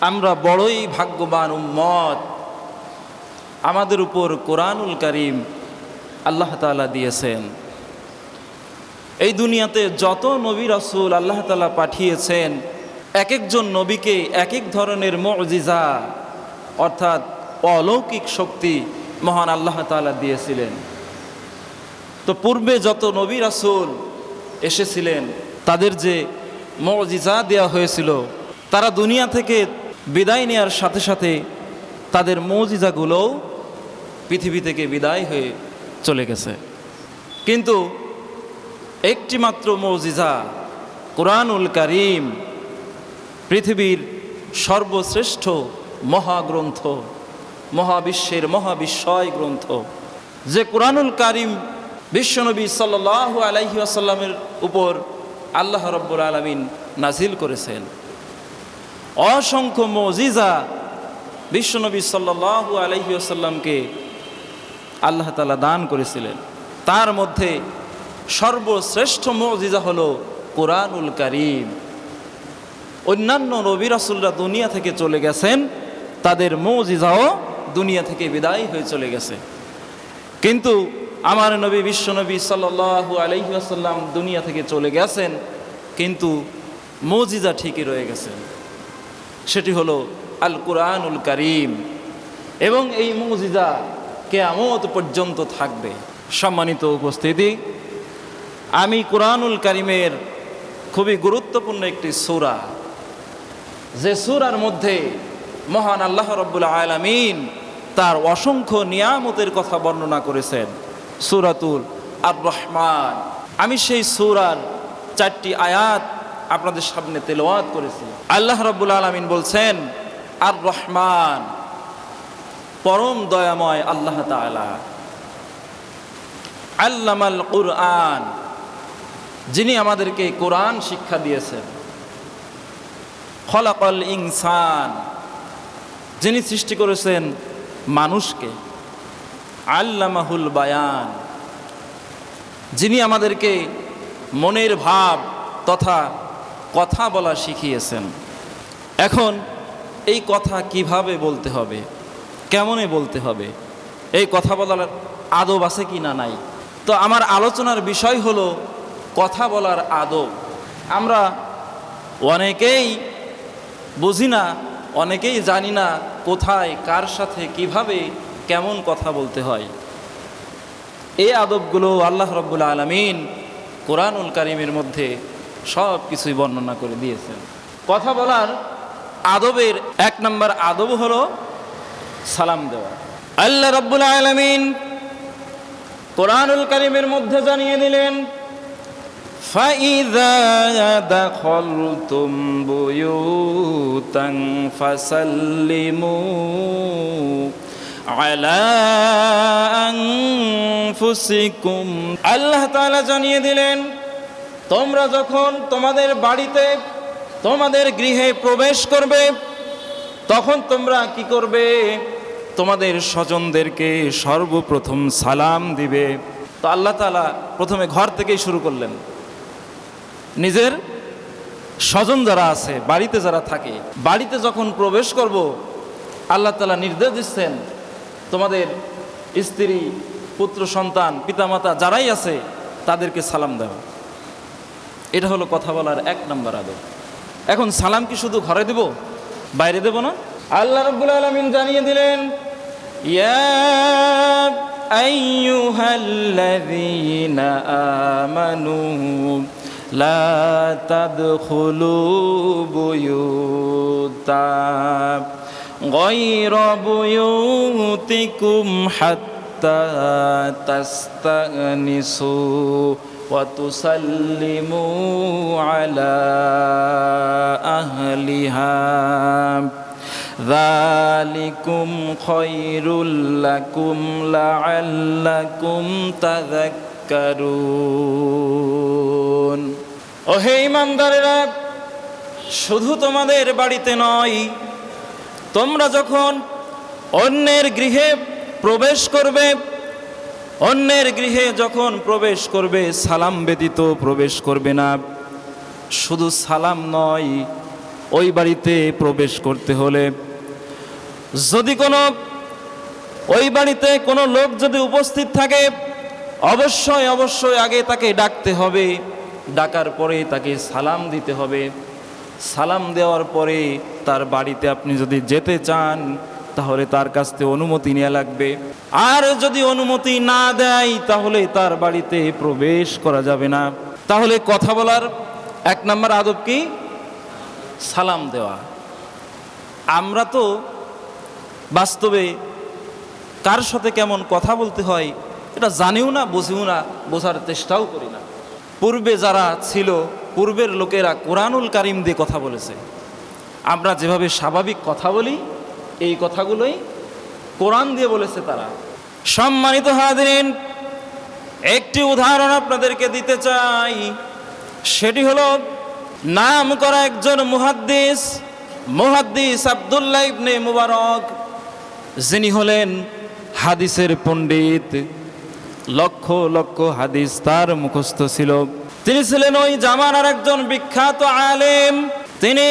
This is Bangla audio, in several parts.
আমরা বড়ই ভাগ্যবান উম্মত। আমাদের উপর কোরআনুল করিম আল্লাহ তাআলা দিয়েছেন। এই দুনিয়াতে যত নবী রাসূল আল্লাহ তালা পাঠিয়েছেন এক একজন নবীকে এক এক ধরনের মজিজা, অর্থাৎ অলৌকিক শক্তি মহান আল্লাহ তাআলা দিয়েছিলেন। তো পূর্বে যত নবী রাসূল এসেছিলেন, তাদের যে মজিজা দেওয়া হয়েছিল, তারা দুনিয়া থেকে বিদায় নেওয়ার সাথে সাথে তাদের মৌজিজাগুলোও পৃথিবী থেকে বিদায় হয়ে চলে গেছে। কিন্তু একটি মাত্র মজিজা কোরআনুল করিম পৃথিবীর সর্বশ্রেষ্ঠ মহাগ্রন্থ, মহাবিশ্বের মহাবিস্ময় গ্রন্থ, যে কোরআনুল কারিম বিশ্বনবী সাল্লাহ আলাইহি আসাল্লামের উপর আল্লাহ রব্বুল আলমিন নাজিল করেছেন। অসংখ্য মজিজা বিশ্বনবী সাল্লাহ আলাইহি আসাল্লামকে আল্লাহ তালা দান করেছিলেন। তার মধ্যে সর্বশ্রেষ্ঠ মজিজা হলো কোরআনুল করিম। অন্যান্য নবী রাসুলরা দুনিয়া থেকে চলে গেছেন, তাদের মজিজাও দুনিয়া থেকে বিদায় হয়ে চলে গেছে। কিন্তু আমার নবী বিশ্বনবী সাল্লাল্লাহু আলাইহি আসাল্লাম দুনিয়া থেকে চলে গেছেন, কিন্তু মজিজা ঠিকই রয়ে গেছেন সেটি হলো আল কোরআনুল করিম। এবং এই মজিজা কেয়ামত পর্যন্ত থাকবে। সম্মানিত উপস্থিতি, আমি কোরআনুল করিমের খুবই গুরুত্বপূর্ণ একটি সূরা। যে সূরার মধ্যে মহান আল্লাহ রব্বুল আলামিন তার অসংখ্য নিয়ামতের কথা বর্ণনা করেছেন, সূরাতুল আর রহমান আমি সেই সূরার চারটি আয়াত আপনাদের সামনে তেলাওয়াত করেছি আল্লাহ রব্বুল আলামিন বলছেন আর রহমান পরম দয়াময় আল্লাহ তাআলা, আল্লামাল কুরআন, যিনি আমাদেরকে কোরআন শিক্ষা দিয়েছেন। খলাকল ইনসান, যিনি সৃষ্টি করেছেন মানুষকে। আল্লামাহুল বায়ান, যিনি আমাদেরকে মনের ভাব তথা কথা বলা শিখিয়েছেন। এখন এই কথা কীভাবে বলতে হবে? কেমনে বলতে হবে? এই কথা বলার আদব আছে কি না নাই? তো আমার আলোচনার বিষয় হলো কথা বলার আদব। আমরা অনেকেই বুঝি না, অনেকেই জানি না কোথায়, কার সাথে, কীভাবে, কেমন কথা বলতে হয়। এই আদবগুলো আল্লাহ রব্বুল আলমিন কোরআনুল কারিমের মধ্যে সব কিছুই বর্ণনা করে দিয়েছেন কথা বলার আদবের এক নম্বর আদব হলো সালাম দেওয়া আল্লাহ রব্বুল আলমিন কোরআনুল কারিমের মধ্যে জানিয়ে দিলেন فإذا دخلتم بيوتا فسلموا على أنفسكم আল্লাহ তাআলা জানিয়ে দিলেন তোমরা যখন তোমাদের বাড়িতে তোমাদের গৃহে প্রবেশ করবে, তখন তোমরা কি করবে? তোমাদের স্বজনদেরকে সর্বপ্রথম সালাম দিবে। তো আল্লাহ তাআলা প্রথমে ঘর থেকেই শুরু করলেন। নিজের স্বজন যারা আছে, বাড়িতে যারা থাকে, বাড়িতে যখন প্রবেশ করব, আল্লাহ তালা নির্দেশ দিচ্ছেন, তোমাদের স্ত্রী, পুত্র, সন্তান, পিতামাতা যারাই আছে, তাদেরকে সালাম দেওয়া এটা হলো কথা বলার এক নম্বর আদব এখন সালাম কি শুধু ঘরে দেব বাইরে দেব না আল্লাহ রব্বুল আলমিন জানিয়ে দিলেন ইয়া আইয়ুহাল্লাযীনা আমানু لا تدخلوا بيوتا غير بيوتكم حتى تستأنسوا وتسلموا على أهلها ذلكم خير لكم لعلكم تذكرون ও হে ইমানদারেরা শুধু তোমাদের বাড়িতে নয় তোমরা যখন অন্যের গৃহে প্রবেশ করবে অন্যের গৃহে যখন প্রবেশ করবে, সালাম ব্যতীত প্রবেশ করবে না। শুধু সালাম নয়, ওই বাড়িতে প্রবেশ করতে হলে। যদি কোনো, ওই বাড়িতে কোনো লোক যদি উপস্থিত থাকে, অবশ্যই অবশ্যই আগে তাকে ডাকতে হবে। ডাকার পরে তাকে সালাম দিতে হবে। সালাম দেওয়ার পরে তার বাড়িতে আপনি যদি যেতে চান তাহলে তার কাছ থেকে অনুমতি নেওয়া লাগবে। আর যদি অনুমতি না দেয়, তাহলে তার বাড়িতে প্রবেশ করা যাবে না। তাহলে কথা বলার এক নম্বর আদব কি? সালাম দেওয়া। আমরা তো বাস্তবে কার সাথে কেমন কথা বলতে হয়, এটা জানিও না, বুঝিও না, বোঝার চেষ্টাও করি না। পূর্বে যারা ছিল, পূর্বের লোকেরা কোরআনুল কারিম দিয়ে কথা বলেছে। আমরা যেভাবে স্বাভাবিক কথা বলি এই কথাগুলোই কোরআন দিয়ে বলেছে তারা। সম্মানিত হাজরিন, একটি উদাহরণ আপনাদেরকে দিতে চাই। সেটি হলো, নাম করা একজন মুহাদ্দিস মুহাদ্দিস আব্দুল্লাহ ইবনে মুবারক, যিনি হলেন হাদিসের পণ্ডিত। লক্ষ লক্ষ হাদিস তার মুখস্থ ছিল। তিনি ছিলেন ওই জামানার একজন বিখ্যাত আলেম। তিনি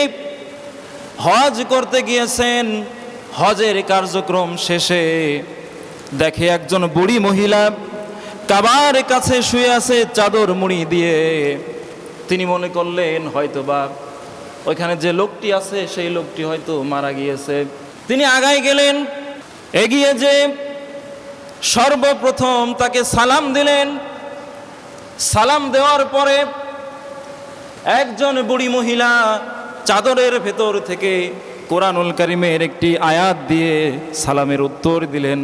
হজ করতে গিয়েছেন। হজের কার্যক্রম শেষে দেখে একজন বুড়ি মহিলা কাবার কাছে শুয়ে আছে চাদর মুড়ি দিয়ে। তিনি মনে করলেন হয়তো বা ওইখানে যে লোকটি আছে, সেই লোকটি হয়তো মারা গিয়েছে। তিনি আগায় গেলেন, এগিয়ে যে সর্বপ্রথম তাকে সালাম দিলেন। সালাম দেওয়ার পরে একজন বুড়ি মহিলা চাদরের ভেতর থেকে কোরআনুল করিমের একটি আয়াত দিয়ে সালামের উত্তর দিলেন।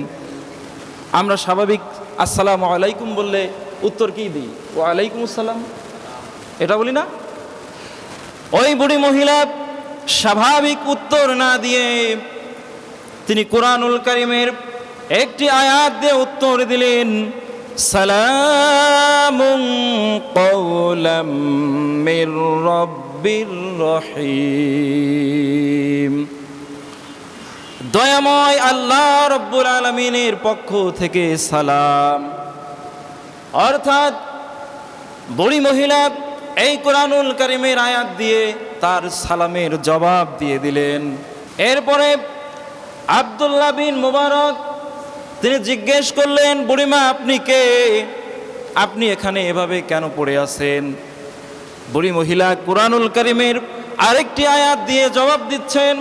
আমরা স্বাভাবিক, আসসালামু আলাইকুম বললে উত্তর কি দিই? ও আলাইকুম আসসালাম। এটা বলি না? ওই বুড়ি মহিলা স্বাভাবিক উত্তর না দিয়ে তিনি কোরআনুল করিমের একটি আয়াত দিয়ে উত্তর দিলেন, সালামুন কওলাম মির রব্বির রহিম। দয়াময় আল্লাহ রব্বুল আলমিনের পক্ষ থেকে সালাম। অর্থাৎ বুড়ি মহিলা এই কোরআনুল করিমের আয়াত দিয়ে তার সালামের জবাব দিয়ে দিলেন। এরপরে আবদুল্লাহ বিন মুবারক তিনি জিজ্ঞেস করলেন, বুড়িমা, আপনি কে? আপনি এখানে এভাবে কেন পড়ে আছেন? বুড়ি মহিলা কোরআনুল করিমের আরেকটি আয়াত দিয়ে জবাব দিচ্ছেন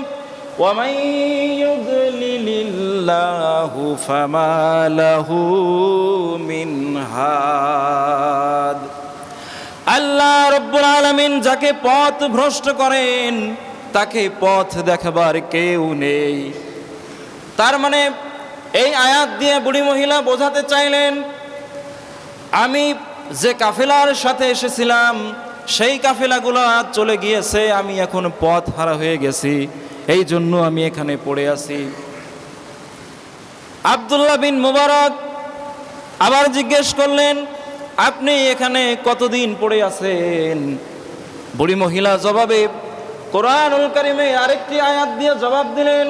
আল্লাহ রব্বুল আলমিন যাকে পথ ভ্রষ্ট করেন, তাকে পথ দেখাবার কেউ নেই। তার মানে এই আয়াত দিয়ে বুড়ি মহিলা বোঝাতে চাইলেন, আমি যে কাফেলার সাথে এসেছিলাম সেই কাফেলাগুলো আজ চলে গিয়েছে, আমি এখন পথ হারা হয়ে গেছি, এই জন্য আমি এখানে পড়ে আছি। আবদুল্লাহ বিন মুবারক আবার জিজ্ঞেস করলেন, আপনি এখানে কতদিন পড়ে আছেন? বুড়ি মহিলা জবাবে, কোরআনুল কারিমে আরেকটি আয়াত দিয়ে জবাব দিলেন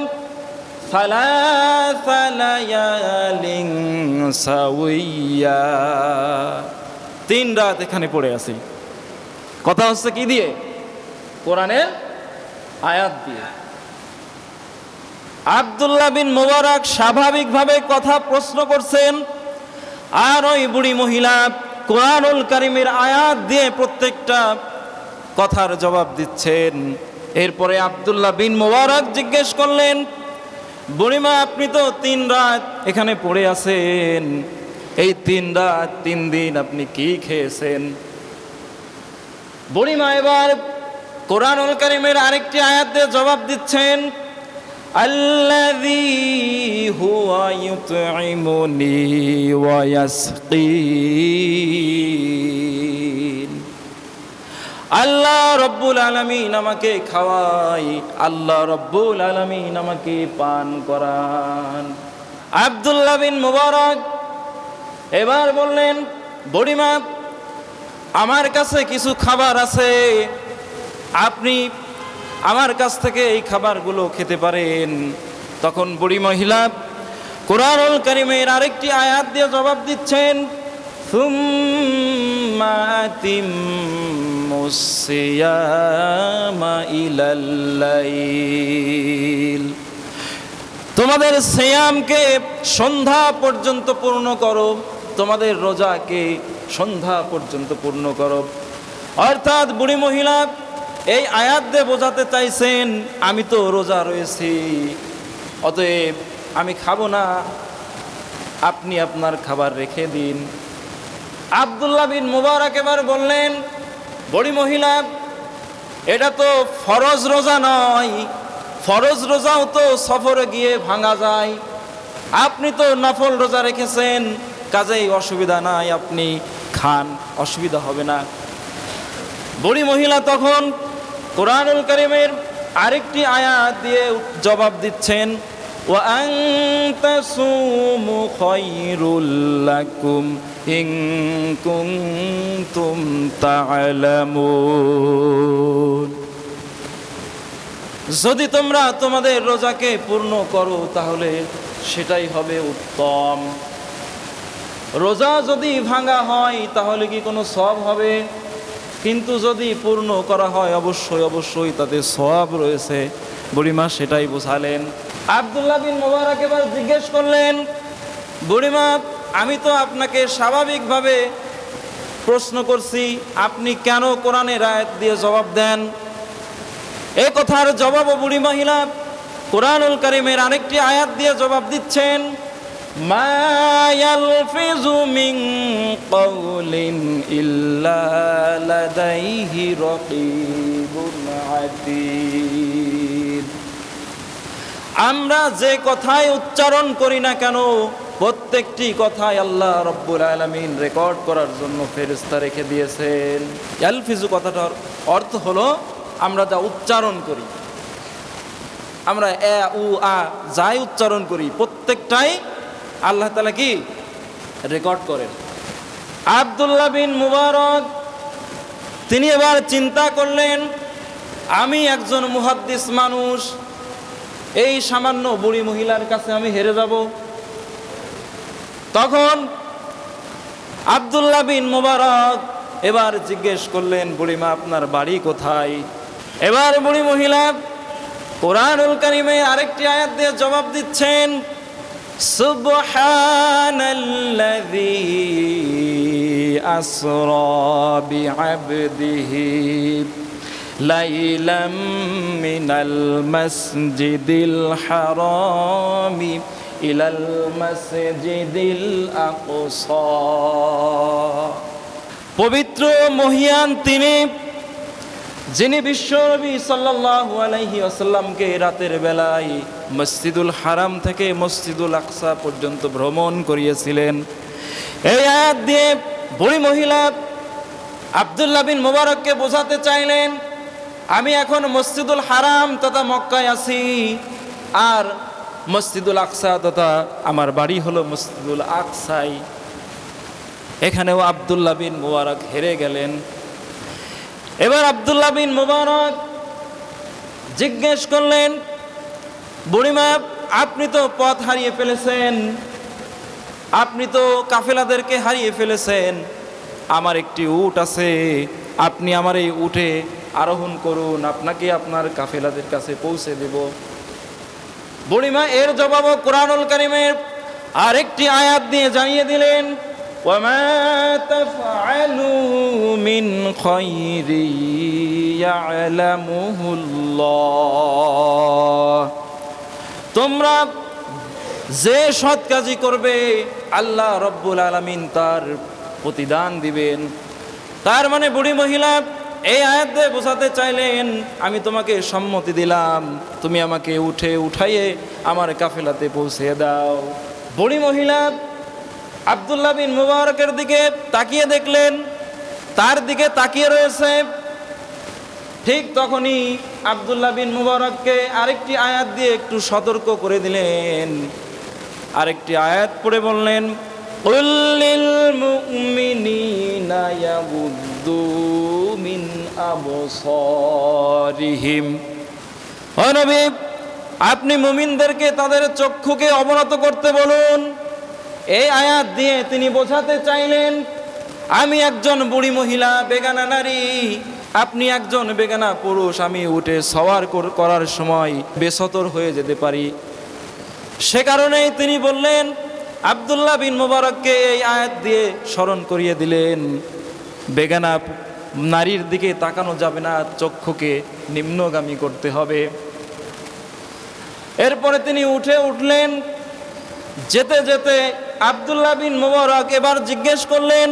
তিন রাত এখানে পড়ে আছি। কথা হচ্ছে কি দিয়ে? কোরআনের আয়াত দিয়ে। আবদুল্লাহ বিন মোবারক স্বাভাবিকভাবে কথা প্রশ্ন করছেন আর ওই বুড়ি মহিলা কোরআনুল কারিমের আয়াত দিয়ে প্রত্যেকটা কথার জবাব দিচ্ছেন। এরপরে আবদুল্লাহ বিন মোবারক জিজ্ঞেস করলেন বুড়িমা আপনি তো তিন রাত এখানে পড়ে আছেন। এই তিন রাত তিন দিন আপনি কি খেয়েছেন? বুড়িমা এবার কোরআনুল করিমের আরেকটি আয়াত দিয়ে জবাব দিচ্ছেন الذي هو يطعمني ويسقين আল্লাহ রব্বুল আলমিন আমাকে খাওয়াই আল্লাহ রব্বুল আলমিন আমাকে পান করান আবদুল্লাহ বিন মুবারক এবার বললেন বড়িমা আমার কাছে কিছু খাবার আছে। আপনি আমার কাছ থেকে এই খাবারগুলো খেতে পারেন। তখন বুড়ি মহিলা কোরআনুল করিমের আরেকটি আয়াত দিয়ে জবাব দিচ্ছেন তোমাদের শ্যামকে সন্ধ্যা পর্যন্ত পূর্ণ করো, তোমাদের রোজাকে সন্ধ্যা পর্যন্ত পূর্ণ করো। অর্থাৎ বুড়ি মহিলা, এই আয়াত দিয়ে বোঝাতে চাইছেন, আমি তো রোজা রয়েছি, অতএব আমি খাব না। আপনি আপনার খাবার রেখে দিন। আবদুল্লাহ বিন মুবারক এবার বললেন, বড়ি মহিলা, এটা তো ফরজ রোজা নয়। ফরজ রোজাও তো সফরে গিয়ে ভাঙা যায়। আপনি তো নফল রোজা রেখেছেন। কাজেই অসুবিধা নাই আপনি খান অসুবিধা হবে না বুড়ি মহিলা তখন কোরআনুল করিমের আরেকটি আয়াত দিয়ে জবাব দিচ্ছেন وأن تصوموا خير لكم إن كنتم تعلمون যদি তোমরা তোমাদের রোজাকে পূর্ণ করো তাহলে সেটাই হবে উত্তম রোজা যদি ভাঙা হয়, তাহলে কি কোনো সব হবে? কিন্তু যদি পূর্ণ করা হয়, অবশ্যই অবশ্যই তাতে সব রয়েছে। বুড়িমা সেটাই বোঝালেন। আবদুল্লাহ বিন মোবারক এবার জিজ্ঞেস করলেন, বুড়িমা, আমি তো আপনাকে স্বাভাবিকভাবে প্রশ্ন করছি, আপনি কেন কোরআনের আয়াত দিয়ে জবাব দেন? এ কথার জবাব বুড়ি মহিলা কোরআনুল করিমের আরেকটি আয়াত দিয়ে জবাব দিচ্ছেন মা ইয়ালফিজু মিন কওলিন ইল্লা লাদাইহি রাকিবুন আতীদ আমরা যে কথাই উচ্চারণ করি না কেন, প্রত্যেকটি কথাই আল্লাহ রব্বুল আলমিন রেকর্ড করার জন্য ফেরিস্তা রেখে দিয়েছেন। ইয়ালফিজু কথাটার অর্থ হলো, আমরা যা উচ্চারণ করি, আমরা এ, উ, আ, যাই উচ্চারণ করি, প্রত্যেকটাই আল্লাহ তালা কি? রেকর্ড করেন। আবদুল্লাহ বিন মুবারক, তিনি এবার চিন্তা করলেন, আমি একজন মুহাদ্দিস মানুষ, এই সামান্য বুড়ি মহিলার কাছে আমি হেরে যাব। তখন আবদুল্লাহ বিন মুবারক এবার জিজ্ঞেস করলেন, বুড়িমা, আপনার বাড়ি কোথায়? এবার বুড়ি মহিলা কোরআনুল কারিমে আরেকটি আয়াত দিয়ে জবাব দিচ্ছেন সুবহানাল্লাযী আসরা বিআবদিহি লাইলাম মিনাল মাসজিদিল হারামি ইলাল মাসজিদিল আকসা। পবিত্র মহিয়ান তিনি যিনি বিশ্বনবী সাল্লাল্লাহু আলাইহি আসাল্লামকে রাতের বেলায় মসজিদুল হারাম থেকে মসজিদুল আকসা পর্যন্ত ভ্রমণ করিয়েছিলেন। এই আয়াত দিয়ে বুড়ি মহিলা আবদুল্লাহ বিন মুবারককে বোঝাতে চাইলেন, আমি এখন মসজিদুল হারাম তথা মক্কায় আছি, আর মসজিদুল আকসা তথা আমার বাড়ি হলো মসজিদুল আকসাই। এখানেও আবদুল্লাহ বিন মুবারক হেরে গেলেন। এবার আবদুল্লাহ বিন মুবারক জিজ্ঞেস করলেন, বুড়িমা, আপনি তো পথ হারিয়ে ফেলেছেন। আপনি তো কাফেলাদেরকে হারিয়ে ফেলেছেন। আমার একটি উট আছে। আপনি আমার এই উঠে আরোহণ করুন। আপনাকে আপনার কাফেলাদের কাছে পৌঁছে দেব। বুড়িমা এর জবাব কোরআনুল করিমের আরেকটি আয়াত দিয়ে জানিয়ে দিলেন وما تفعلوا من خير يعلمه الله তোমরা যে সৎ কাজই করবে আল্লাহ রব্বুল আলমিন তার প্রতিদান দিবেন তার মানে বুড়ি মহিলা এই আয়াত দিয়ে বোঝাতে চাইলেন আমি তোমাকে সম্মতি দিলাম তুমি আমাকে উঠে উঠাইয়ে আমার কাফেলাতে পৌঁছে দাও বুড়ি মহিলা আবদুল্লাহ বিন মুবারকের দিকে তাকিয়ে দেখলেন, তার দিকে তাকিয়ে রয়েছে। ঠিক তখনই আবদুল্লাহ বিন মুবারককে আরেকটি আয়াত দিয়ে একটু সতর্ক করে দিলেন। আরেকটি আয়াত পড়ে বললেন উল্লিল মিন আপনি মুমিনদেরকে তাদের চক্ষুকে অবনত করতে বলুন। এই আয়াত দিয়ে তিনি বোঝাতে চাইলেন, আমি একজন বুড়ি মহিলা, বেগানা নারী। আপনি একজন বেগানা পুরুষ, আমি উঠে সওয়ার করার সময় বেসতর হয়ে যেতে পারি। সে কারণেই তিনি বললেন, আবদুল্লাহ বিন মুবারককে এই আয়াত দিয়ে স্মরণ করিয়ে দিলেন। বেগানা নারীর দিকে তাকানো যাবে না, চক্ষুকে নিম্নগামী করতে হবে। এরপরে তিনি উঠে উঠলেন, যেতে যেতে আব্দুল্লাহ বিন মুবারক এবার জিজ্ঞেস করলেন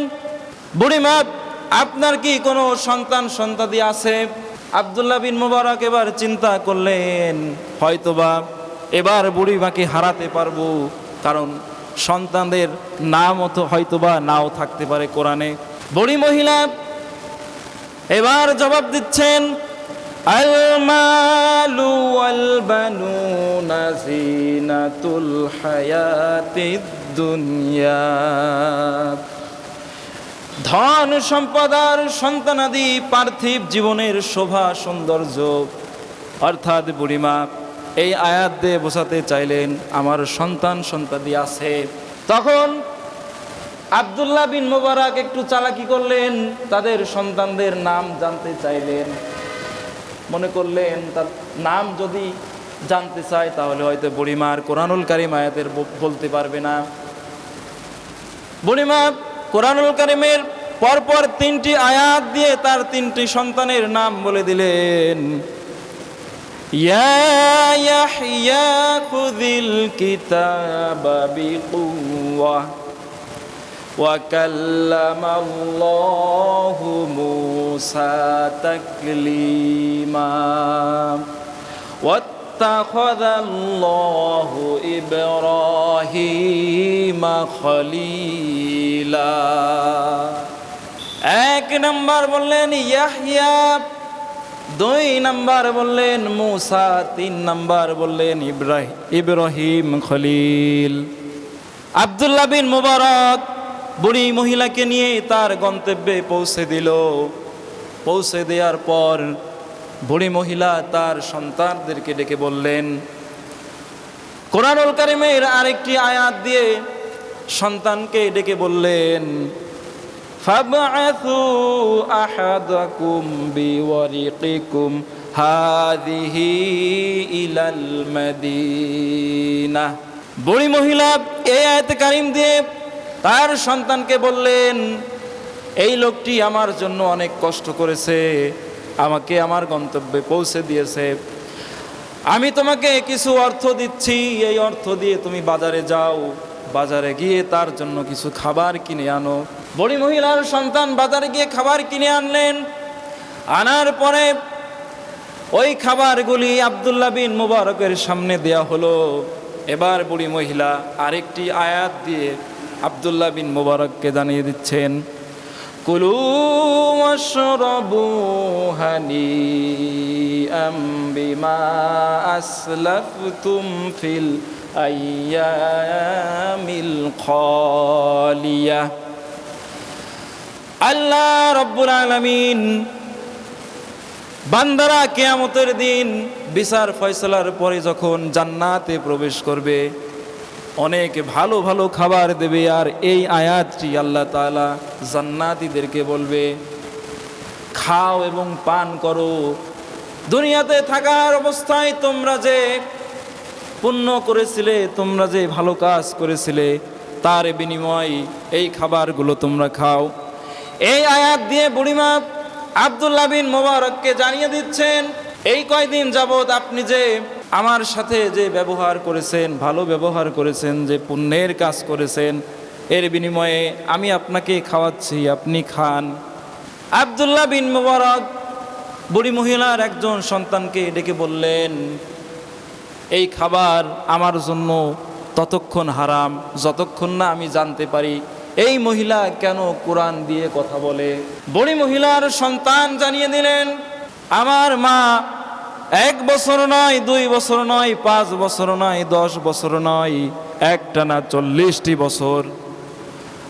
বুড়িমা আপনার কি কোনো সন্তান সন্তাদি আছে? আব্দুল্লাহ বিন মুবারক এবার চিন্তা করলেন, হয়তোবা এবার বুড়িমাকে হারাতে পারব, কারণ সন্তানদের নাম হয়তোবা নাও থাকতে পারে কোরআনে। বুড়ি মহিলা এবার জবাব দিচ্ছেন ওয়াল বানুনা জিনাতুল হায়াতিদ দুনিয়া। ধন সম্পদার সন্তানাদি পার্থিব জীবনের শোভা, সৌন্দর্য। অর্থাৎ বুড়িমা, এই আয়াত দিয়ে বোঝাতে চাইলেন, আমার সন্তান সন্তাদি আছে। তখন আব্দুল্লাহ বিন মোবারক একটু চালাকি করলেন, তাদের সন্তানদের নাম জানতে চাইলেন। মনে করলেন, তার নাম যদি জানতে চায়, তাহলে হয়তো বুড়িমার কোরআনুল কারিম আয়াতের বলতে পারবে না। বুড়িমা কোরআনুল কারিমের পরপর তিনটি আয়াত দিয়ে তার তিনটি সন্তানের নাম বলে দিলেন। ইয়া ইয়াহইয়া খুযিল কিতাবা বিকুওয়া وكلم الله موسى تكليما واتخذ الله إبراهيم خليلا এক নম্বর বললেন ইয়াহিয়া দুই নাম্বার বললেন মুসা তিন নাম্বার বললেন ইব্রাহিম ইব্রাহিম খলিল আব্দুল্লাহ বিন মুবারক বুড়ি মহিলাকে নিয়ে তার গন্তব্যে পৌঁছে দিল পৌঁছে দেওয়ার পর বুড়ি মহিলা তার সন্তানদেরকে ডেকে বললেন কোরআনুল কারিমের আরেকটি আয়াত দিয়ে সন্তানকে ডেকে বললেন فابعثوا أحدكم بورقكم هذه إلى المدينة বুড়ি মহিলা এই আয়াত কারিম দিয়ে তার সন্তানকে বললেন এই লোকটি আমার জন্য অনেক কষ্ট করেছে আমাকে আমার গন্তব্যে পৌঁছে দিয়েছে। আমি তোমাকে কিছু অর্থ দিচ্ছি। এই অর্থ দিয়ে তুমি বাজারে যাও। বাজারে গিয়ে তার জন্য কিছু খাবার কিনে আনো। বড়ি মহিলার সন্তান বাজারে গিয়ে খাবার কিনে আনলেন। আনার পরে ওই খাবারগুলি আব্দুল্লাহ বিন মুবারকের সামনে দেয়া হলো। এবার বুড়ি মহিলা আরেকটি আয়াত দিয়ে আব্দুল্লাহ বিন মুবারককে জানিয়ে দিচ্ছেন কুলু ওয়াশরাবু হানিআম বিমা আসলাফতুম ফিল আইয়ামিল খালিয়া। আল্লাহ রব্বুল আলামিন বান্দারা কেয়ামতের দিন বিচার ফয়সলার পরে যখন জান্নাতে প্রবেশ করবে অনেক ভালো ভালো খাবার দেবে আর এই আয়াতটি আল্লাহ তাআলা জান্নাতীদেরকে বলবে, খাও এবং পান করো। দুনিয়াতে থাকার অবস্থায় তোমরা যে পুণ্য করেছিলে, তোমরা যে ভালো কাজ করেছিলে, তার বিনিময় এই খাবারগুলো তোমরা খাও। এই আয়াত দিয়ে বুড়িমা আব্দুল্লাহ বিন মোবারককে জানিয়ে দিচ্ছেন, এই কয়দিন যাবৎ আপনি যে আমার সাথে যে ব্যবহার করেছেন, ভালো ব্যবহার করেছেন, যে পুণ্যের কাজ করেছেন, এর বিনিময়ে আমি আপনাকে খাওয়াচ্ছি, আপনি খান। আবদুল্লাহ বিন মোবারক বুড়ি মহিলার একজন সন্তানকে ডেকে বললেন, এই খাবার আমার জন্য ততক্ষণ হারাম, যতক্ষণ না আমি জানতে পারি এই মহিলা কেন কোরআন দিয়ে কথা বলে? বড়ি মহিলার সন্তান জানিয়ে দিলেন, আমার মা এক বছর নয়, দুই বছর নয়, পাঁচ বছর নয়, দশ বছর নয়, একটা না চল্লিশটি বছর।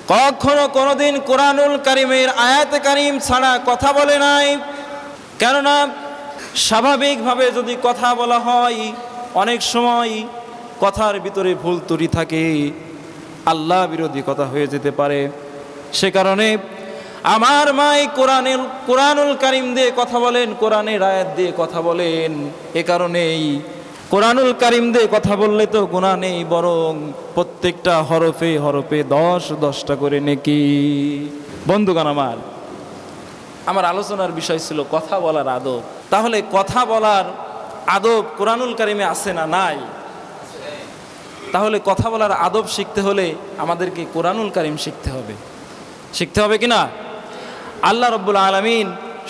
কখনো কোনোদিন কোরআনুল কারিমের আয়াত কারিম ছাড়া কথা বলে নাই। কেননা, স্বাভাবিকভাবে যদি কথা বলা হয়, অনেক সময় কথার ভিতরে ভুল ত্রুটি থাকে, আল্লাহ বিরোধী কথা হয়ে যেতে পারে। সে কারণে আমার মাই কোরআনের, কোরআনুল কারিম দিয়ে কথা বলেন, কোরআনের আয়াত দিয়ে কথা বলেন। এ কারণেই কোরআনুল কারিম দিয়ে কথা বললে তো গুণা নেই, বরং প্রত্যেকটা হরফে হরফে দশ, দশটা করে নেকি। বন্ধুগণ আমার আমার আলোচনার বিষয় ছিল কথা বলার আদব। তাহলে কথা বলার আদব কোরআনুল কারিমে আছে না নাই? তাহলে কথা বলার আদব শিখতে হলে আমাদেরকে কোরআনুল কারিম শিখতে হবে। শিখতে হবে কি না? আল্লাহ রব্বুল আলমিন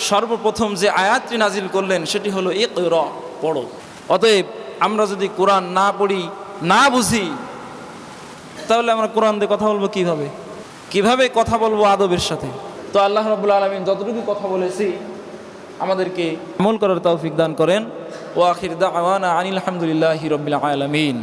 সর্বপ্রথম যে আয়াতটি নাজিল করলেন সেটি হলো এ র পড়ো। অতএব আমরা যদি কোরআন না পড়ি, না বুঝি, তাহলে আমরা কোরআন দিয়ে কথা বলব কীভাবে? কীভাবে কথা বলব আদবের সাথে? তো আল্লাহ রব্বুল আলমিন যতটুকু কথা বলেছি, আমাদেরকে আমল করার তৌফিক দান করেন। ও আখির দা আনিল আলহামদুলিল্লাহ রবিল আলমিন।